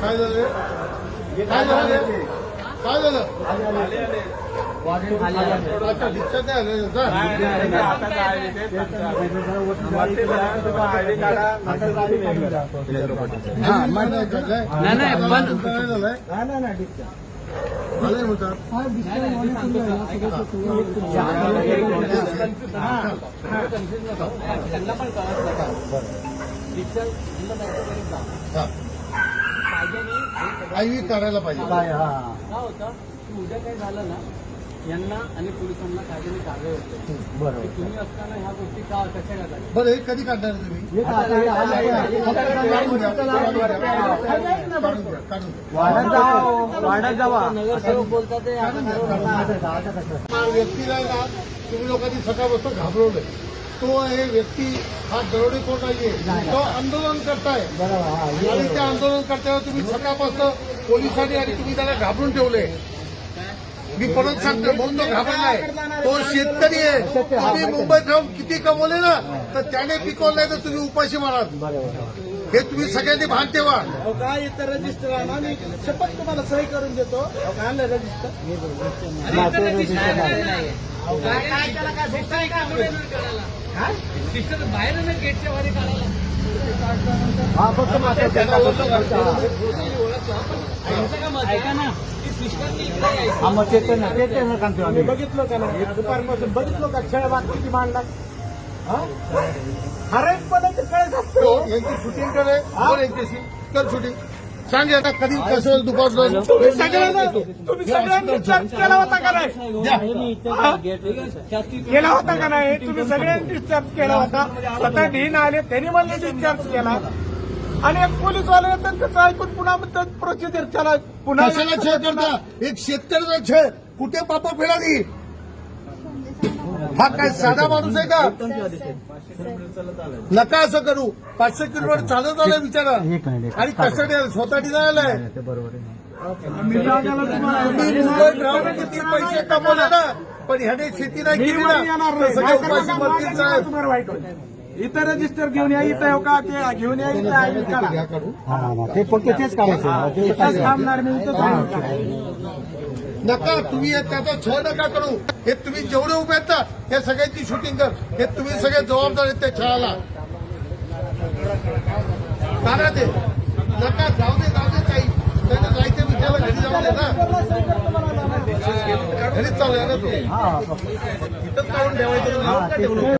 काय झालं? काय झालं? काय झालं? अच्छा डिस्चार्ज नाही आलं. का? हा, मग- नाही नाही, पण- काय झालंय? झालंय म्हणतात त्यांना पण कळत डिजिटल हा. आय व्ही काढायला पाहिजे काय होतं की उद्या काय झालं ना यांना आणि पोलिसांना कायद्याने कारवाई होते बरोबर तुम्ही असताना ह्या गोष्टी का कशा करता बरं हे कधी काढणार तुम्ही हे काय- हे आलं आहे. काढून द्या, काढून द्या, काढून द्या, काढून द्या, काढून द्या. वाढत जावा वाढत जावा नगरसेवक बोलतात ते आता हा व्यक्तीला ना तुम्ही लोकांनी सकाळपासून घाबरवलंय तो हे व्यक्ती हा दरोडे कोण नाहीये? तो आंदोलन करताय. बरोबर आणि त्या आंदोलन करताना तुम्ही सकाळपासून पोलिसांनी आणि तुम्ही त्याला घाबरून ठेवले. मी परत सांगतो म्हणून तो घाबरलाय तो शेतकरी आहे. तुम्ही मुंबईत राहून किती कमवले ना तर त्याने पिकवलंय तर तुम्ही उपाशी माराल. बरोबर. हे तुम्ही सगळ्यांनी भान ठेवा. काय इथं रजिस्टर आणा मी शपथ तुम्हाला सही करून देतो. आणलं रजिस्टर त्याला बाहेर गेटच्या वर हा फक्त त्याला ऐका ना. हा मग ते ते सांगतो आम्ही. बघितलं का नाही? दुपारपासून बघितलं का? खेळ बाग किती मांडला? हरेक पदाचे कळत तो असतो यांची शूटिंग करे यांच्याशी कर शूटिंग सांग आता कधी कसं दुपार तुम्ही सगळ्यांना तुम्ही सगळ्यांनी चर्च केला होता का नाही? केला होता का नाही? तुम्ही सगळ्यांनी चर्च केला होता. स्वतः डीन आले त्यांनी म्हणले चर्च केला. आणि एक पोलीसवाले त्याचं ऐकून पुन्हा प्रोसिजर त्याला पुन्हा कशाला छळ करता? एक शेतकऱ्याचा छळ. कुठे पापा फिराली हा काय साधा माणूस आहे का? नका असं करू. पाचशे किलोमीटर चालत आलाय मिनिट आणि कशाने स्वतः डिझायला आहे ते बरोबर आहे. तुम्ही मुंबईत राहून किती पैसे कमवले ना पण ह्याने शेती नाही केली ना सगळे उपाशी मरतील इथं रजिस्टर घेऊन या इथं येऊ का? ते घेऊन या इथं काढा. हा हा ते फक्त तेच इथंच थांबणार मी थांबणार. नका तुम्ही हे त्याचा छळ नका करू. हे तुम्ही जेवढे उभे आहेत ना हे सगळ्यांची शूटिंग कर. हे तुम्ही सगळे जबाबदार आहेत त्या छळाला. काढा ते नका जाऊ दे जाऊ दे काही त्याने जायचं विचारलं घरी जाऊ दे ना. घरीच चालू आहे ना तो. हा इथंच काढून ठेवायचं.